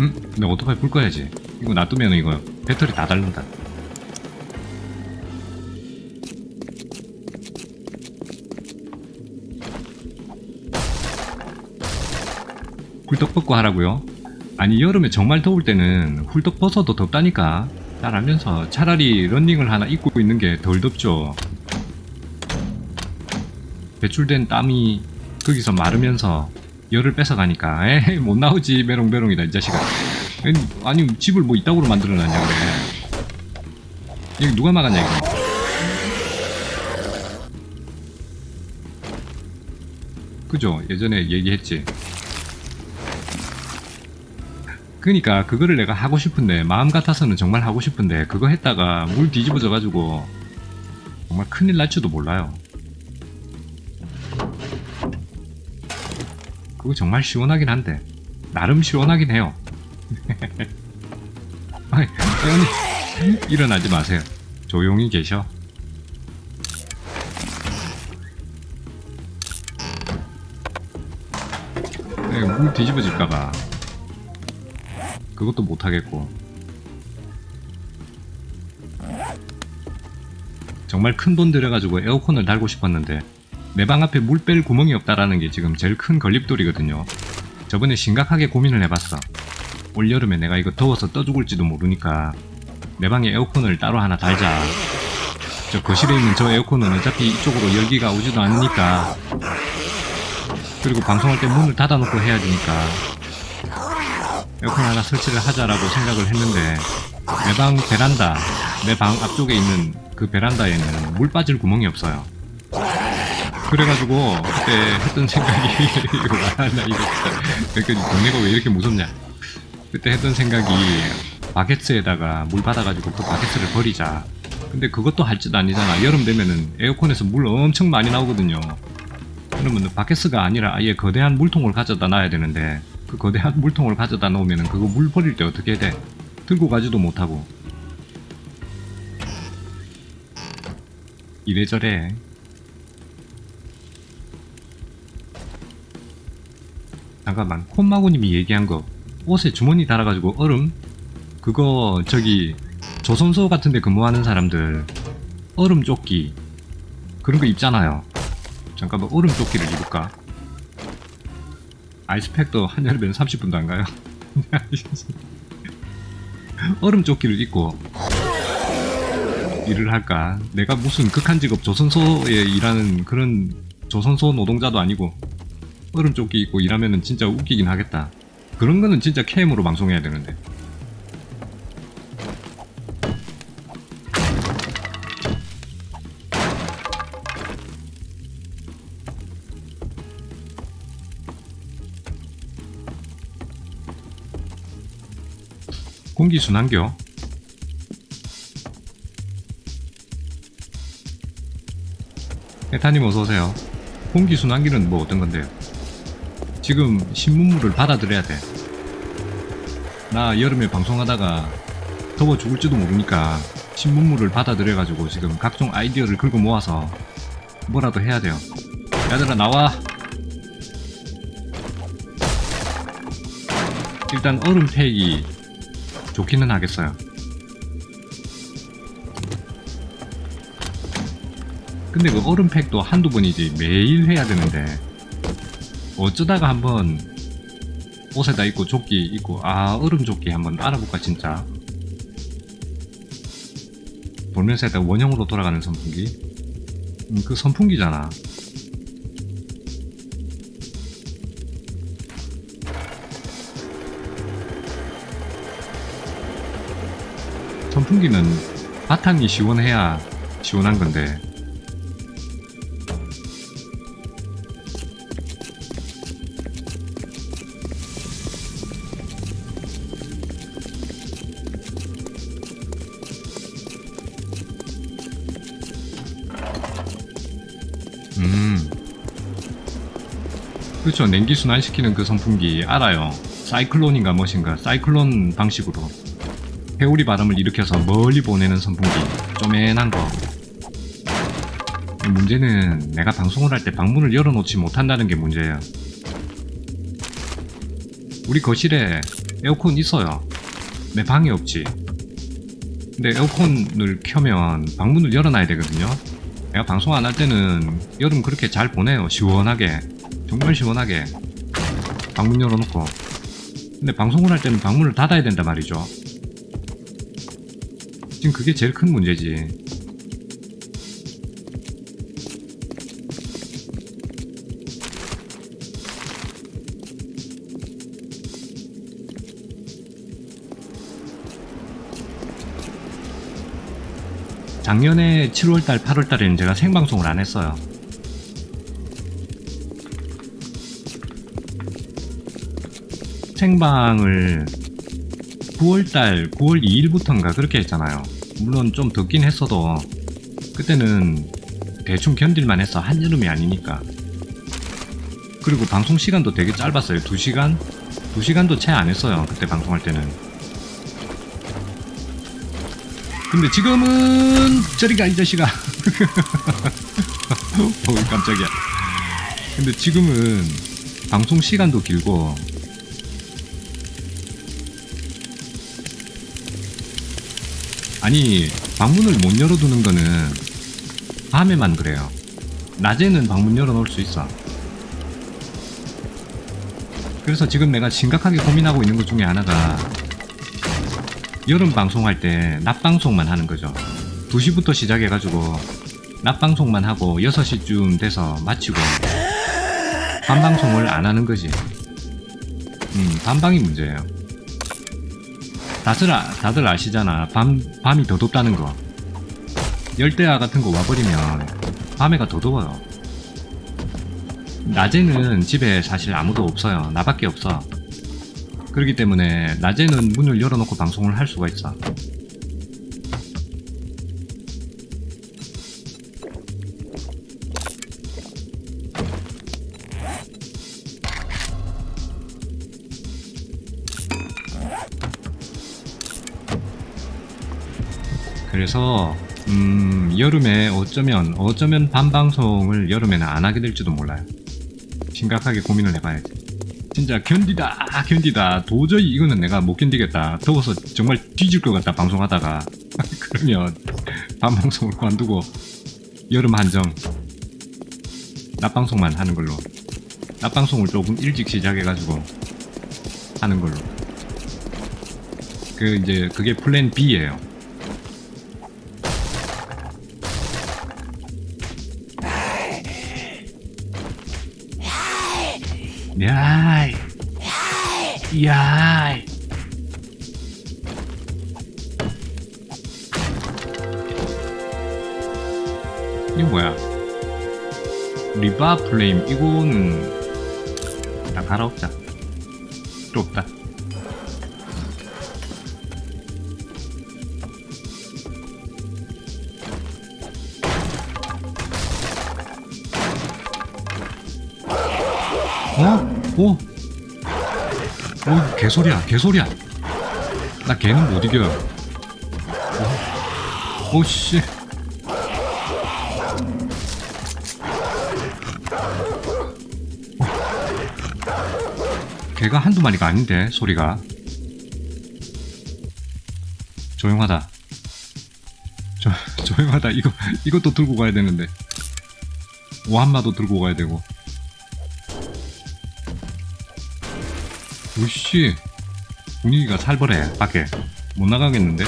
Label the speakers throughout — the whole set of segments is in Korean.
Speaker 1: 응? 근데 오토바이 불 꺼야지. 이거 놔두면 이거 배터리 다 닳는다. 훌떡 벗고 하라고요? 아니 여름에 정말 더울 때는 훌떡 벗어도 덥다니까 잘 알면서 차라리 런닝을 하나 입고 있는 게 덜 덥죠 배출된 땀이 거기서 마르면서 열을 뺏어가니까. 에이 못 나오지 메롱메롱이다 이 자식아. 아니, 아니 집을 뭐 이따구로 만들어놨냐 그래. 여기 누가 막았냐 이거? 그죠? 예전에 얘기했지. 그니까 그거를 내가 하고 싶은데 마음 같아서는 정말 하고 싶은데 그거 했다가 물 뒤집어져 가지고 정말 큰일 날지도 몰라요 그거 정말 시원하긴 한데. 나름 시원하긴 해요. 아이 언니 일어나지 마세요. 조용히 계셔. 네, 물 뒤집어질까봐. 그것도 못하겠고. 정말 큰 돈 들여가지고 에어컨을 달고 싶었는데 내 방 앞에 물 뺄 구멍이 없다라는 게 지금 제일 큰 걸림돌이거든요. 저번에 심각하게 고민을 해봤어. 올여름에 내가 이거 더워서 떠 죽을지도 모르니까 내 방에 에어컨을 따로 하나 달자. 저 거실에 있는 저 에어컨은 어차피 이쪽으로 열기가 오지도 않으니까. 그리고 방송할 때 문을 닫아놓고 해야 되니까 에어컨 하나 설치를 하자라고 생각을 했는데 내 방 베란다 내 방 앞쪽에 있는 그 베란다에는 물 빠질 구멍이 없어요 그래가지고 그때 했던 생각이 이거 말하나 이거 진짜. 그 동네가 왜 이렇게 무섭냐. 그때 했던 생각이 바게트에다가 물 받아가지고 그 바게트를 버리자. 근데 그것도 할 짓 아니잖아. 여름 되면은 에어컨에서 물 엄청 많이 나오거든요. 그러면 바켓스가 아니라 아예 거대한 물통을 가져다 놔야 되는데 그 거대한 물통을 가져다 놓으면 그거 물 버릴 때 어떻게 돼? 들고 가지도 못하고. 이래저래 잠깐만 콧마구님이 얘기한 거 옷에 주머니 달아가지고 얼음 그거 저기 조선소 같은데 근무하는 사람들 얼음 조끼 그런 거 입잖아요 잠깐만 얼음 조끼를 입을까? 아이스팩도 한여름에는 30분도 안 가요. 얼음 조끼를 입고 일을 할까? 내가 무슨 극한 직업 조선소에 일하는 그런 조선소 노동자도 아니고 얼음 조끼 입고 일하면은 진짜 웃기긴 하겠다. 그런 거는 진짜 캠으로 방송해야 되는데. 공기순환교 에타님 어서오세요 공기순환기는 뭐 어떤 건데요? 지금 신문물을 받아들여야 돼 나 여름에 방송하다가 더워 죽을지도 모르니까 신문물을 받아들여가지고 지금 각종 아이디어를 긁어 모아서 뭐라도 해야 돼요. 얘들아 나와. 일단 얼음팩이 좋기는 하겠어요. 근데 그 얼음팩도 한두 번이지 매일 해야 되는데 어쩌다가 한번 옷에다 입고 조끼 입고 아 얼음 조끼 한번 알아볼까 진짜. 돌면서 에다 원형으로 돌아가는 선풍기? 음, 그 선풍기잖아. 선풍기는 바탕이 시원해야 시원한 건데 그렇죠 냉기 순환시키는 그 선풍기 알아요 사이클론인가 무엇인가 사이클론 방식으로 회오리 바람을 일으켜서 멀리 보내는 선풍기 쪼맨한 거 문제는 내가 방송을 할 때 방문을 열어놓지 못한다는 게 문제예요 우리 거실에 에어컨 있어요. 내 방에 없지. 근데 에어컨을 켜면 방문을 열어놔야 되거든요. 내가 방송 안 할 때는 여름 그렇게 잘 보내요. 시원하게. 정말 시원하게. 방문 열어놓고. 근데 방송을 할 때는 방문을 닫아야 된단 말이죠. 지금 그게 제일 큰 문제지. 작년에 7월달, 8월달에는 제가 생방송을 안 했어요. 생방을 9월달, 9월 2일부터인가 그렇게 했잖아요. 물론 좀 덥긴 했어도 그때는 대충 견딜만 했어. 한여름이 아니니까. 그리고 방송 시간도 되게 짧았어요. 2시간? 2시간도 채 안 했어요. 그때 방송할 때는. 근데 지금은 저리가 이 자식아. 어우 깜짝이야. 근데 지금은 방송 시간도 길고 아니 방문을 못 열어두는 거는 밤에만 그래요. 낮에는 방문 열어놓을 수 있어. 그래서 지금 내가 심각하게 고민하고 있는 것 중에 하나가 여름 방송할 때 낮 방송만 하는 거죠. 2시부터 시작해가지고 낮 방송만 하고 6시쯤 돼서 마치고 밤 방송을 안 하는 거지. 음, 밤방이 문제예요. 다들, 아, 다들 아시잖아. 밤, 밤이 더 덥다는 거. 열대야 같은 거 와버리면 밤에가 더 더워요. 낮에는 집에 사실 아무도 없어요. 나밖에 없어. 그렇기 때문에 낮에는 문을 열어놓고 방송을 할 수가 있어. 그래서 음, 여름에 어쩌면 어쩌면 밤 방송을 여름에는 안 하게 될지도 몰라요. 심각하게 고민을 해봐야지. 진짜 견디다 견디다 도저히 이거는 내가 못 견디겠다 더워서 정말 뒤질 것 같다 방송하다가 그러면 밤 방송을 관두고 여름 한정 낮 방송만 하는 걸로 낮 방송을 조금 일찍 시작해가지고 하는 걸로 그 이제 그게 플랜 B예요. 야이. 야이. 이거 뭐야? 리바 플레임. 이거는 다 갈아엎자. 필요 없다 오? 오, 개소리야, 개소리야. 나 개는 못 이겨. 오, 오 씨. 개가 한두 마리가 아닌데, 소리가. 조용하다. 조, 조용하다. 이거, 이것도 들고 가야 되는데. 오한마도 들고 가야 되고. 우씨 분위기가 살벌해. 밖에. 못 나가겠는데?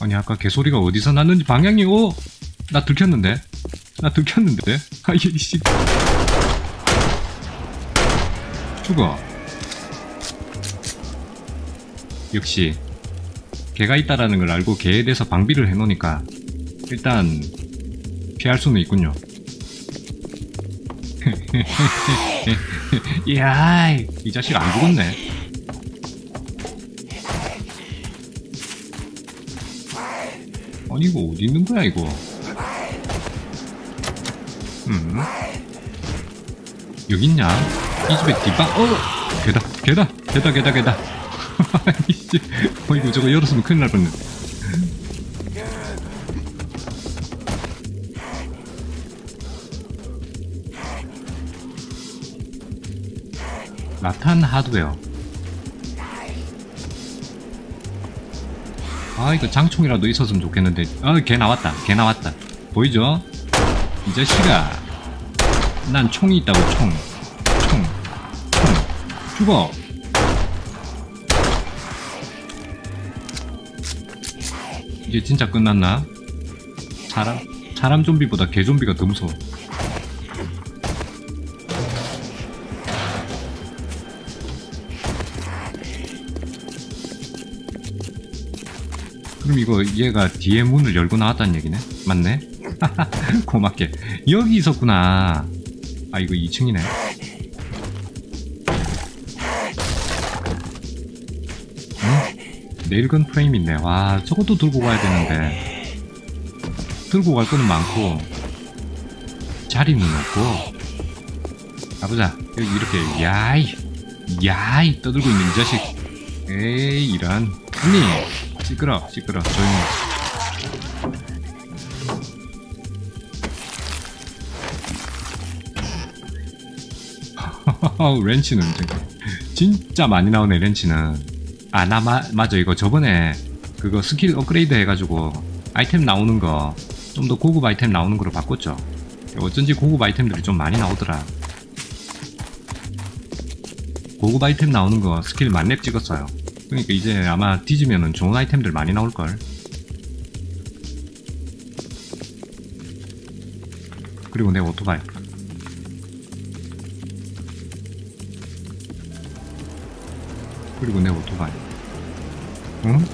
Speaker 1: 아니 아까 개소리가 어디서 났는지 방향이 오! 나 들켰는데 나 들켰는데? 아, 이 씨. 죽어. 역시, 개가 있다라는 걸 알고 개에 대해서 방비를 해놓으니까, 일단, 피할 수는 있군요. 이야, 이 자식 안 죽었네. 아니, 이거 어디 있는 거야, 이거? 음. 여기 있냐? 이 집에 뒷방 어! 개다 개다 개다 개다 개다. 이씨 어 이거 저거 열었으면 큰일 날 뻔했네. 라탄 하드웨어. 아 이거 장총이라도 있었으면 좋겠는데. 아걔 나왔다 걔 나왔다. 보이죠? 이 자식아 난 총이 있다고 총 총, 총. 죽어 이제 진짜 끝났나? 사람, 사람 좀비보다 개 좀비가 더 무서워 그럼 이거 얘가 뒤에 문을 열고 나왔다는 얘기네? 맞네? 고맙게 여기 있었구나 아 이거 2층이네. 응? 네일건 프레임 있네. 와 저것도 들고 가야 되는데. 들고 갈 거는 많고. 자리는 없고. 가보자. 이렇게. 야이. 야이. 떠들고 있는 이 자식. 에이 이런. 언니. 시끄러. 시끄러. 조용히 렌치는 진짜- 진짜 많이 나오네 렌치는. 아 나 맞아. 이거 저번에 그거 스킬 업그레이드 해가지고 아이템 나오는 거 좀 더 고급 아이템 나오는 거로 바꿨죠. 어쩐지 고급 아이템들이 좀 많이 나오더라. 고급 아이템 나오는 거 스킬 만렙 찍었어요. 그러니까 이제 아마 뒤지면은 좋은 아이템들 많이 나올걸. 그리고 내 오토바이 그리고 내 오토바이 응?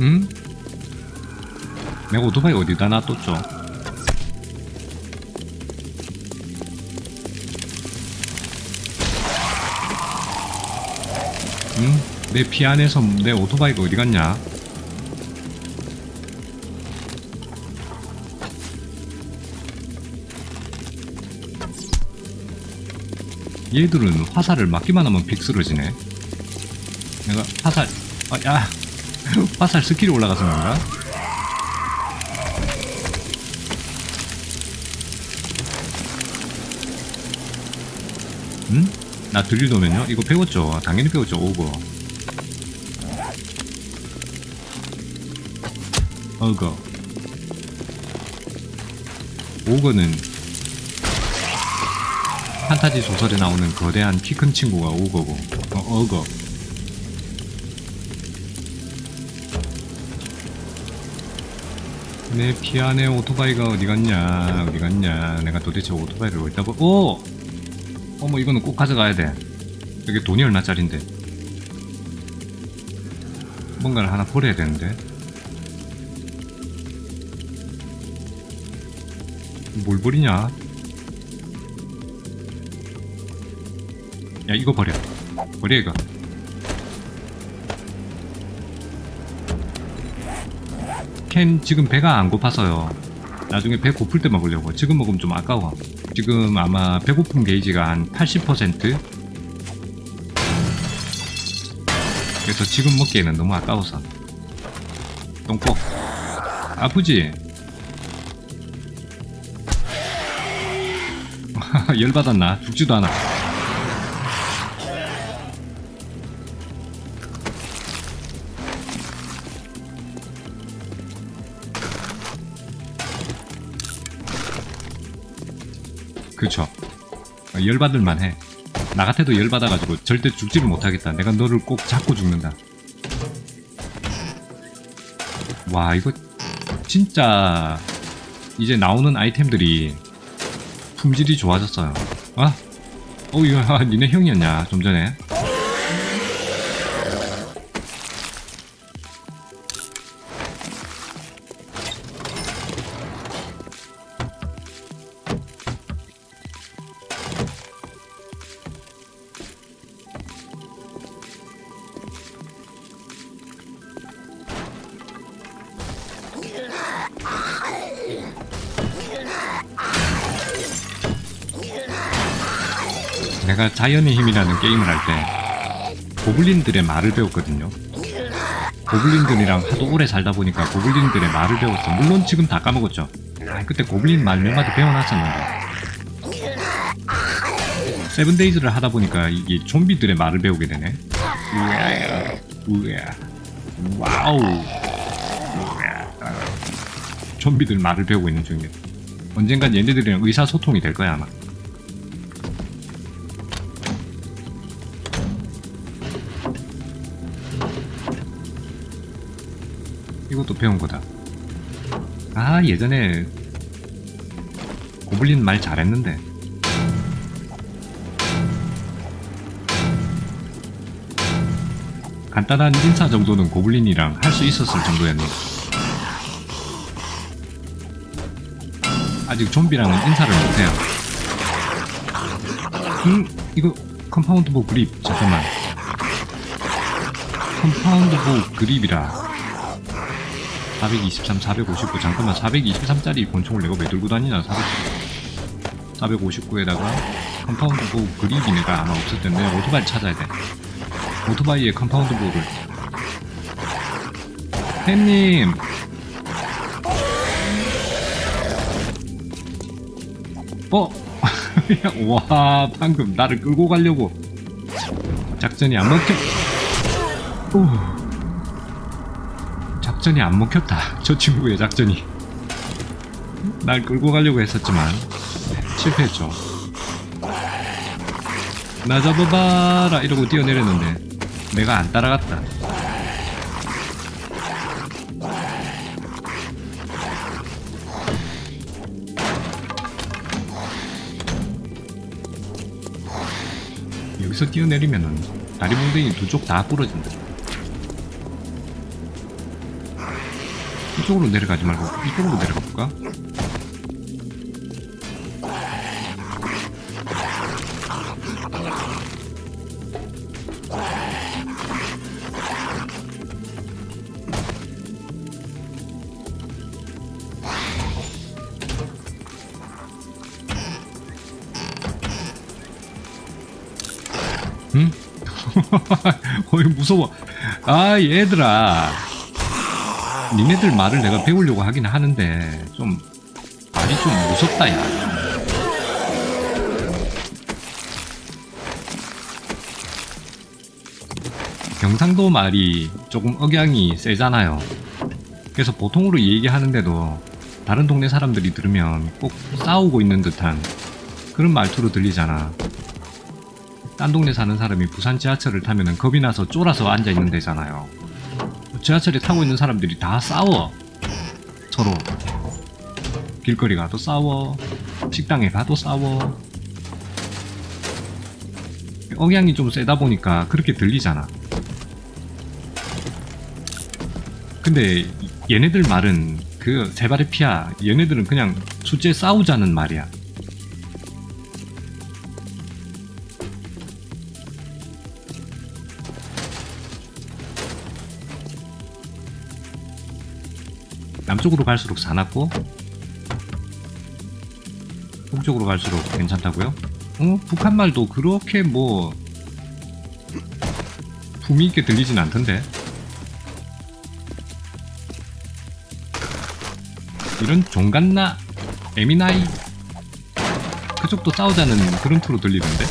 Speaker 1: 응? 내가 오토바이 어디다 놔뒀죠? 응? 내 피 안에서 내 오토바이가 어디 갔냐? 얘들은 화살을 맞기만 하면 빅 쓰러지네. 내가 화살, 아, 야, 화살 스킬이 올라가서 그런가? 응? 나 들리도면요? 이거 배웠죠? 당연히 배웠죠, 오거. 어거. 오거는 판타지 소설에 나오는 거대한 키 큰 친구가 오거고, 어, 어거. 내 피 안에 오토바이가 어디 갔냐, 어디 갔냐. 내가 도대체 오토바이를 어디다 버, 오! 어머, 이거는 꼭 가져가야 돼. 여기 돈이 얼마짜린데. 뭔가를 하나 버려야 되는데. 뭘 버리냐? 야, 이거 버려. 버려, 이거. 캔 지금 배가 안 고파서요. 나중에 배 고플 때 먹으려고. 지금 먹으면 좀 아까워. 지금 아마 배고픔 게이지가 한 80%? 그래서 지금 먹기에는 너무 아까워서. 똥꼬. 아프지? 열받았나? 죽지도 않아. 어, 열받을만 해. 나 같아도 열받아가지고 절대 죽지를 못하겠다. 내가 너를 꼭 잡고 죽는다. 와, 이거 진짜 이제 나오는 아이템들이 품질이 좋아졌어요. 아? 어, 이거 아, 니네 형이었냐, 좀 전에. 자연의 힘이라는 게임을 할 때 고블린들의 말을 배웠거든요. 고블린들이랑 하도 오래 살다 보니까 고블린들의 말을 배웠어. 물론 지금 다 까먹었죠. 아, 그때 고블린 말 몇 마디 배워놨었는데. 세븐데이즈를 하다 보니까 이게 좀비들의 말을 배우게 되네. 와우. 좀비들 말을 배우고 있는 중이에요. 언젠간 얘네들이랑 의사소통이 될 거야 아마. 이것도 배운 거다. 아 예전에 고블린 말 잘했는데. 간단한 인사 정도는 고블린이랑 할 수 있었을 정도였네. 아직 좀비랑은 인사를 못해요. 음, 이거 컴파운드 보 그립 잠깐만. 컴파운드 보 그립이라. 423, 459 잠깐만 423짜리 권총을 내가 왜 들고 다니냐 400, 459에다가 컴파운드 보 그립이 내가 아마 없을 텐데 오토바이 찾아야 돼. 오토바이에 컴파운드 보를. 햄님! 어? 와 방금 나를 끌고 가려고. 작전이 안 먹혀. 오. 작전이 안 먹혔다. 저 친구의 작전이. 날 끌고 가려고 했었지만 실패했죠. 나 잡아봐라 이러고 뛰어내렸는데 내가 안 따라갔다. 여기서 뛰어내리면은 다리 몽둥이 두 쪽 다 부러진다. 이쪽으로 내려가지 말고 이쪽으로 내려가 볼까? 응? 어이 무서워. 아 얘들아. 니네들 말을 내가 배우려고 하긴 하는데 좀 말이 좀 무섭다 야. 경상도 말이 조금 억양이 세잖아요. 그래서 보통으로 얘기하는데도 다른 동네 사람들이 들으면 꼭 싸우고 있는 듯한 그런 말투로 들리잖아. 딴 동네 사는 사람이 부산 지하철을 타면 겁이 나서 쫄아서 앉아 있는 데잖아요 지하철에 타고 있는 사람들이 다 싸워. 서로. 길거리 가도 싸워. 식당에 가도 싸워. 억양이 좀 세다 보니까 그렇게 들리잖아. 근데 얘네들 말은 그 제발의 피야. 얘네들은 그냥 수제 싸우자는 말이야. 남쪽으로 갈수록 사납고 북쪽으로 갈수록 괜찮다고요? 어? 북한 말도 그렇게 뭐 품위 있게 들리진 않던데 이런 종갓나 에미나이 그쪽도 싸우자는 그런 투로 들리던데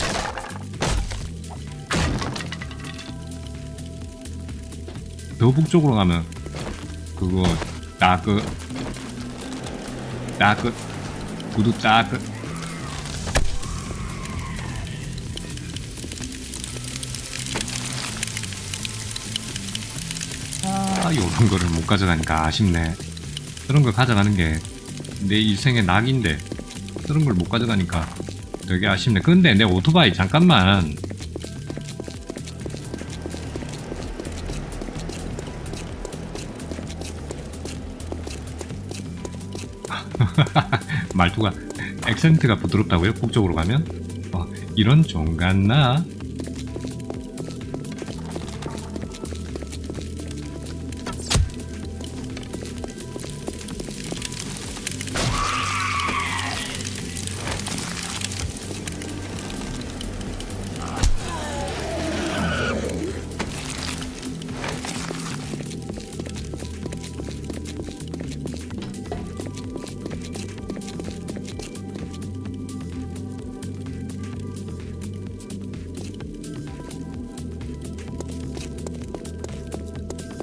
Speaker 1: 더 북쪽으로 가면 그거 따그 따그 구두 따그 아 요런 거를 못 가져가니까 아쉽네. 그런 걸 가져가는 게 내 일생의 낙인데 그런 걸 못 가져가니까 되게 아쉽네. 근데 내 오토바이 잠깐만 말투가 액센트가 부드럽다고요? 북쪽으로 가면? 어, 이런 종갓나?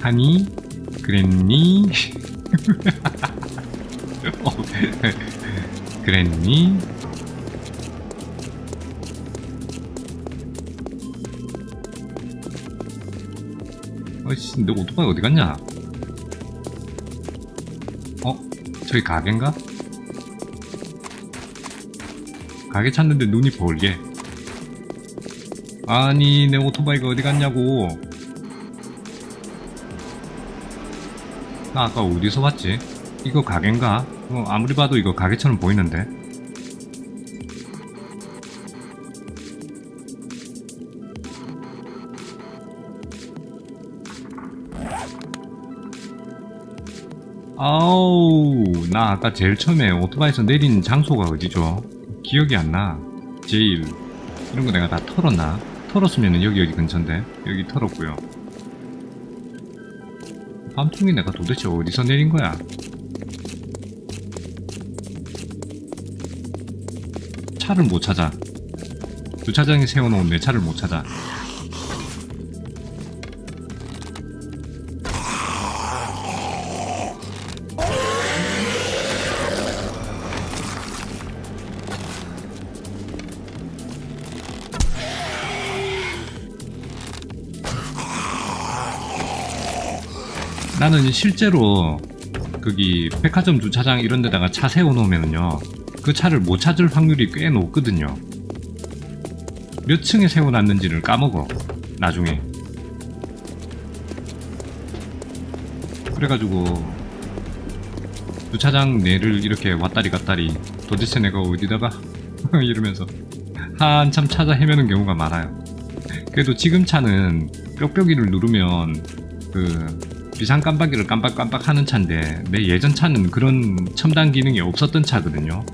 Speaker 1: 하니? 그랬니? 어, 그랬니? 어이씨, 너 오토바이 어디 갔냐? 어? 저기 가게인가? 가게 찾는데 눈이 벌게. 아니, 내 오토바이가 어디 갔냐고. 나 아까 어디서 봤지? 이거 가게인가? 어, 아무리 봐도 이거 가게처럼 보이는데. 아우, 나 아까 제일 처음에 오토바이에서 내린 장소가 어디죠? 기억이 안 나. 제일. 이런 거 내가 다 털었나? 털었으면 여기 여기 근처인데. 여기 털었고요. 밤중에 내가 도대체 어디서 내린 거야? 차를 못 찾아. 주차장에 세워놓은 내 차를 못 찾아. 나는 실제로 거기 백화점 주차장 이런 데다가 차 세워놓으면요 그 차를 못 찾을 확률이 꽤 높거든요. 몇 층에 세워놨는지를 까먹어 나중에. 그래가지고 주차장 내를 이렇게 왔다리 갔다리 도대체 내가 어디다가 이러면서 한참 찾아 헤매는 경우가 많아요. 그래도 지금 차는 뾱뾱이를 누르면 그 비상 깜빡이를 깜빡깜빡 하는 차인데 내 예전 차는 그런 첨단 기능이 없었던 차거든요.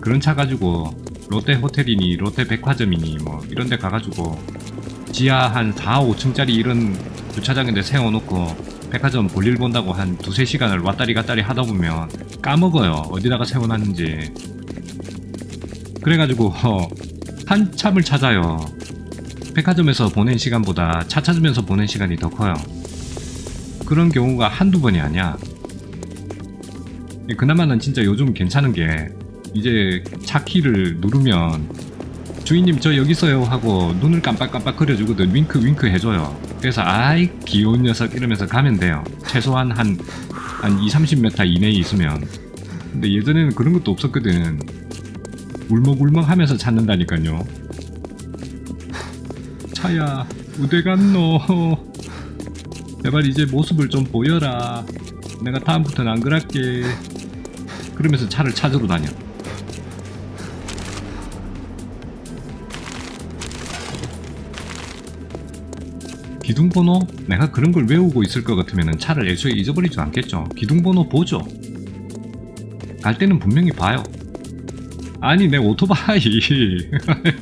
Speaker 1: 그런 차 가지고 롯데 호텔이니 롯데 백화점이니 뭐 이런 데 가가지고 지하 한 4, 5층짜리 이런 주차장인데 세워놓고 백화점 볼일 본다고 한 두세 시간을 왔다리 갔다리 하다 보면 까먹어요. 어디다가 세워놨는지. 그래가지고 한참을 찾아요. 백화점에서 보낸 시간보다 차 찾으면서 보낸 시간이 더 커요. 그런 경우가 한두 번이 아니야. 그나마는 진짜 요즘 괜찮은 게 이제 차 키를 누르면 주인님 저 여기 있어요 하고 눈을 깜빡깜빡 그려주거든. 윙크 윙크 해줘요. 그래서 아이 귀여운 녀석 이러면서 가면 돼요. 최소한 한, 한 2, 30m 이내에 있으면. 근데 예전에는 그런 것도 없었거든. 울먹울먹 하면서 찾는다니까요. 차야 어디 갔노 제발 이제 모습을 좀 보여라. 내가 다음부터는 안 그럴게. 그러면서 차를 찾으러 다녀. 기둥번호? 내가 그런 걸 외우고 있을 것 같으면 차를 애초에 잊어버리지 않겠죠. 기둥번호 보죠. 갈 때는 분명히 봐요. 아니 내 오토바이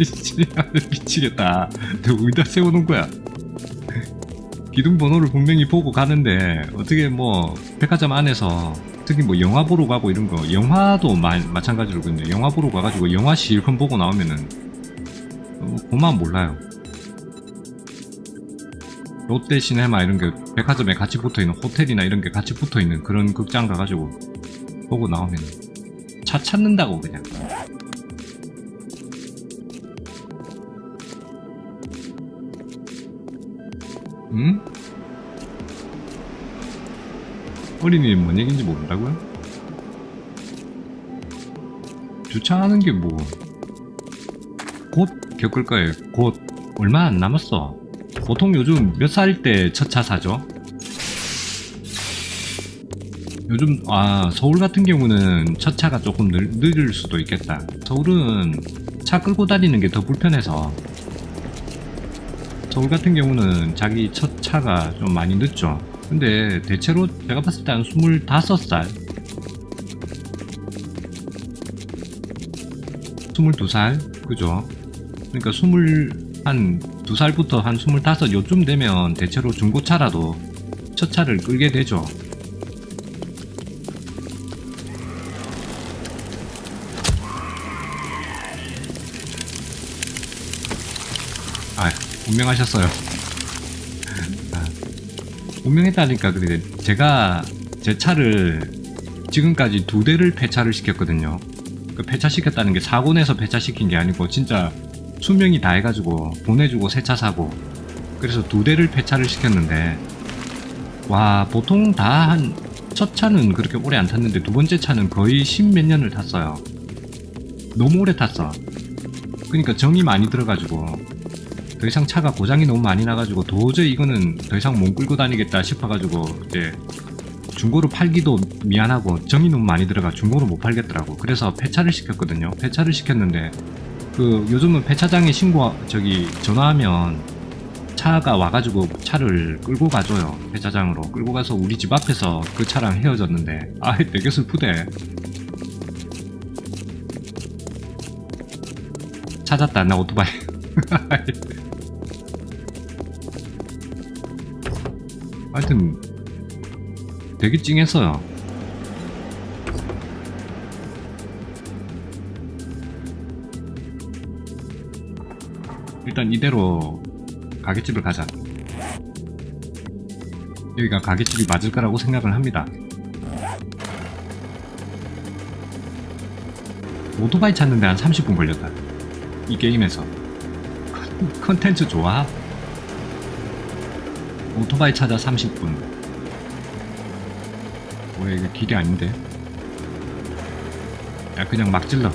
Speaker 1: 미치겠다. 내가 어디다 세워놓은 거야? 기둥 번호를 분명히 보고 가는데 어떻게 뭐 백화점 안에서 특히 뭐 영화 보러 가고 이런 거 영화도 마, 마찬가지로 근데 영화 보러 가가지고 영화 실컷 보고 나오면은 어, 그만 몰라요. 롯데 시네마 이런 게 백화점에 같이 붙어 있는 호텔이나 이런 게 같이 붙어 있는 그런 극장 가가지고 보고 나오면 차 찾는다고 그냥. 응? 어린이 뭔 얘기인지 모른다고요? 주차하는 게 뭐, 곧 겪을 거예요. 곧. 얼마 안 남았어. 보통 요즘 몇 살 때 첫 차 사죠? 요즘, 아, 서울 같은 경우는 첫 차가 조금 늘, 늦을 수도 있겠다. 서울은 차 끌고 다니는 게 더 불편해서 서울 같은 경우는 자기 첫 차가 좀 많이 늦죠. 근데 대체로 제가 봤을 때 한 25살, 22살, 그죠? 그러니까 20, 한 2살부터 한 25, 요쯤 되면 대체로 중고차라도 첫 차를 끌게 되죠. 운명하셨어요. 아, 분명했다니까 그래 제가 제 차를 지금까지 두 대를 폐차를 시켰거든요. 그 폐차시켰다는 게 사고 내서 폐차시킨 게 아니고 진짜 수명이 다 해가지고 보내주고 새 차 사고 그래서 두 대를 폐차를 시켰는데 와 보통 다 한 첫 차는 그렇게 오래 안 탔는데 두 번째 차는 거의 십몇 년을 탔어요. 너무 오래 탔어. 그러니까 정이 많이 들어가지고 더 이상 차가 고장이 너무 많이 나가지고 도저히 이거는 더 이상 못 끌고 다니겠다 싶어가지고 이제 중고로 팔기도 미안하고 정이 너무 많이 들어가 중고로 못 팔겠더라고. 그래서 폐차를 시켰거든요. 폐차를 시켰는데 그 요즘은 폐차장에 신고 저기 전화하면 차가 와가지고 차를 끌고 가줘요. 폐차장으로. 끌고 가서 우리 집 앞에서 그 차랑 헤어졌는데. 아 되게 슬프대. 찾았다. 나 오토바이 하여튼 되게 찡했어요. 일단 이대로 가게집을 가자. 여기가 가게집이 맞을 거라고 생각을 합니다. 오토바이 찾는데 한 30분 걸렸다. 이 게임에서. 컨- 컨텐츠 좋아? 오토바이 찾아 30분. 뭐야 이거 길이 아닌데? 야 그냥 막 질러